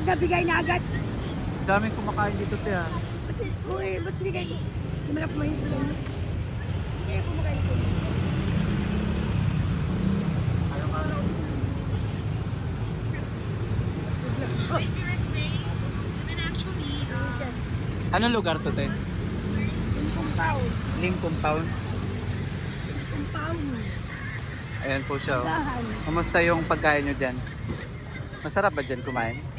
bayad na bigay na agad. Daming kumakain dito siya. Ba't, uy, ba't bigay ko? Hindi mo na kumain ko lang. Hindi ako kumakain ko. Anong lugar to, te? Yung compound. Ling Compound. Compound. Ayan po siya. oh. Kamusta yung pagkain nyo dyan? Masarap ba dyan kumain?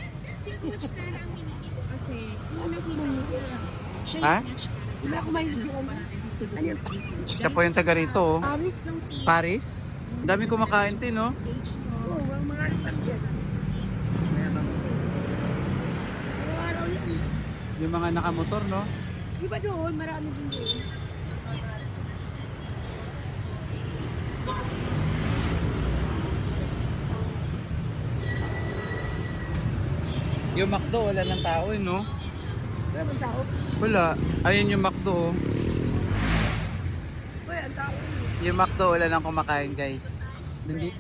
Si Coach Sir ang pinili ko kasi nung nakita ko na siya Ha? yung match para Hindi na kumain ko. Ano yun? Siya po yung taga rito, oh. Paris? ng team. Paris? Ang daming kumakain din, no? Age. Oo, ang mga lugar dyan. Araw-araw yan. Yung mga nakamotor, no? Di ba doon, marami din doon. Yung McDo, wala ng tao, eh, no? Wala bang tao? Wala. Ayun yung McDo, oh. Uy, ang tao. Yung McDo, wala nang kumakain, guys. Nandito,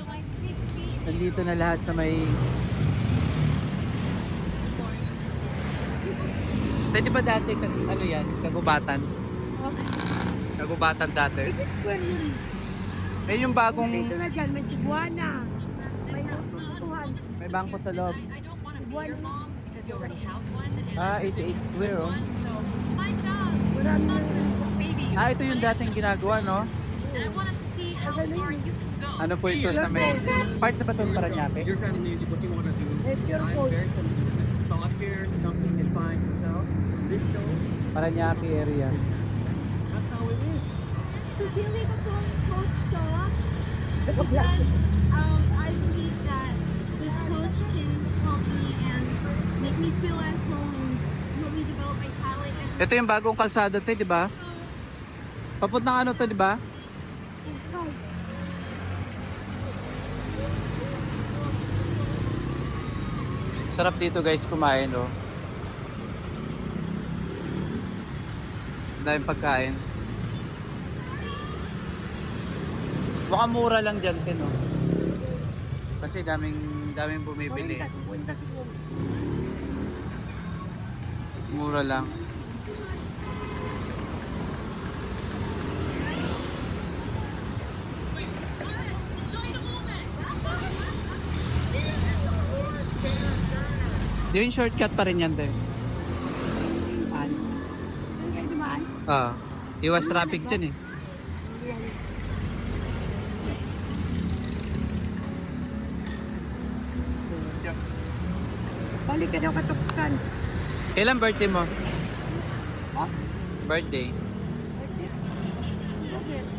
To my 60. nandito na lahat sa may... Pwede ba dati, ano yan, kagubatan? Kagubatan dati. Eh, yung bagong... Dito na dyan, may Cebuana. May bangko sa loob. Want to be your mom because you already have one. And Ah, I'm 88 square, oh. one, so my job Marami is not to baby. Ah, ito yung dating ginagawa, no? And I want to see how far you can go. Ano po ito sa may... Part na ba itong Paranaque? Your kind of music, what you want to do. I'm very familiar. So up here, the company can find yourself. This show, Paranaque area. that's how it is. Pipili ko pong coach to because um, I Ito yung bagong kalsada, te, di ba? Papuntang ano to, di ba? Sarap dito guys kumain, oh. Dahil pagkain. Mukhang mura lang dyan, te, no? Kasi daming, daming bumibili. Mura lang. Yung shortcut pa rin yan, te. Dumaan. Saan kayo dumaan? Ah, iwas traffic dyan eh. Balik ka daw katapusan. Kailan birthday mo? Birthday.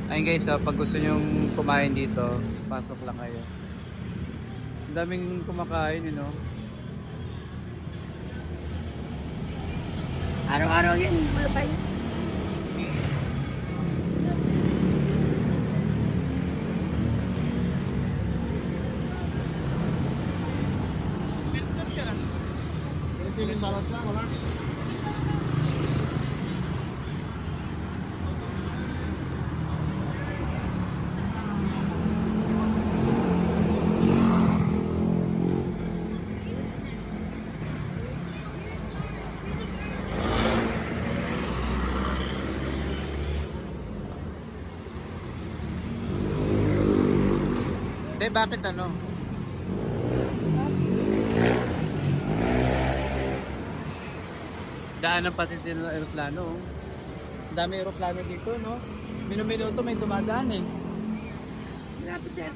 Ayun guys, ah, pag gusto nyong kumain dito, pasok lang kayo. Ang daming kumakain, you know. Araw-araw yan. Wala pa yun. Hindi, bakit ano? Daanan pati sila ng aeroplano. oh. Ang dami aeroplano dito, no? Minuminuto may dumadaan eh. Malapit na.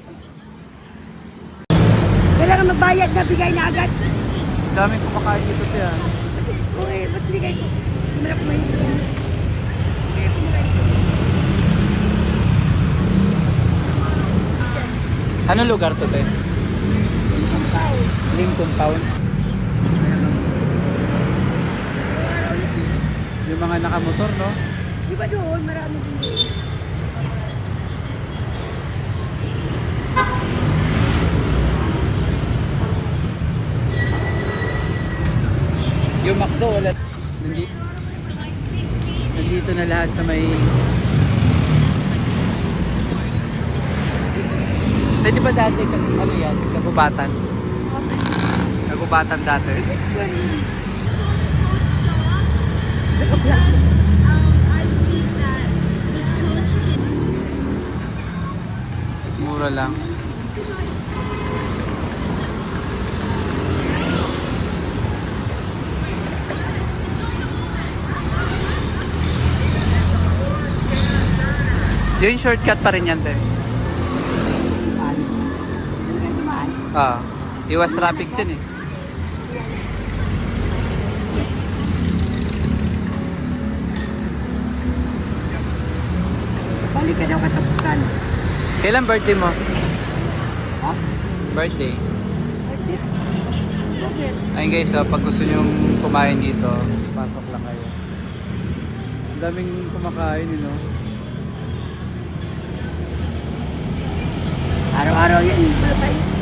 Kailangan magbayad na bigay na agad. Ang daming kumakain dito siya. Ba't, uy, ba't bigay ko? Hindi mo na kumain ko lang. Hindi ako kumakain ko. Anong lugar to, te? Ling Compound. Araw-araw yan. Yung mga nakamotor, no? Di ba doon, marami din doon. Yung McDo, wala. Nandito, To my 60. nandito na lahat sa may... Pwede ba dati, ano yan, kagubatan? Kagubatan. dati. Because um, I Mura lang. Yung shortcut pa rin yan, te. dumaan. Doon kayo dumaan. Ah, iwas traffic dyan eh. Balik ka daw katapusan. Kailan birthday mo? Ha? Birthday. Bakit? Bakit? Ayun guys, ah, pag gusto nyo kumain dito, pasok lang kayo. Ang daming kumakain, you know. Araw-araw yan. Bye-bye.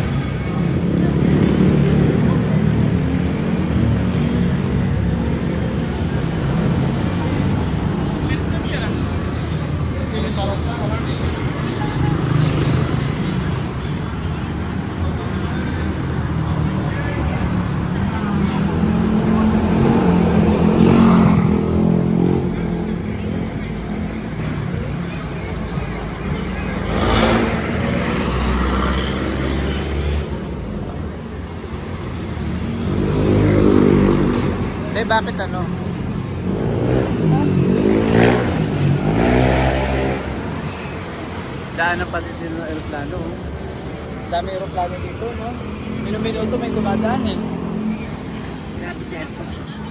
Eh, bakit ano? Daanan pa din sila ng aeroplano. oh. Dami aeroplano dito, no? Minuminuto may dumadaan eh. Grabe, sir.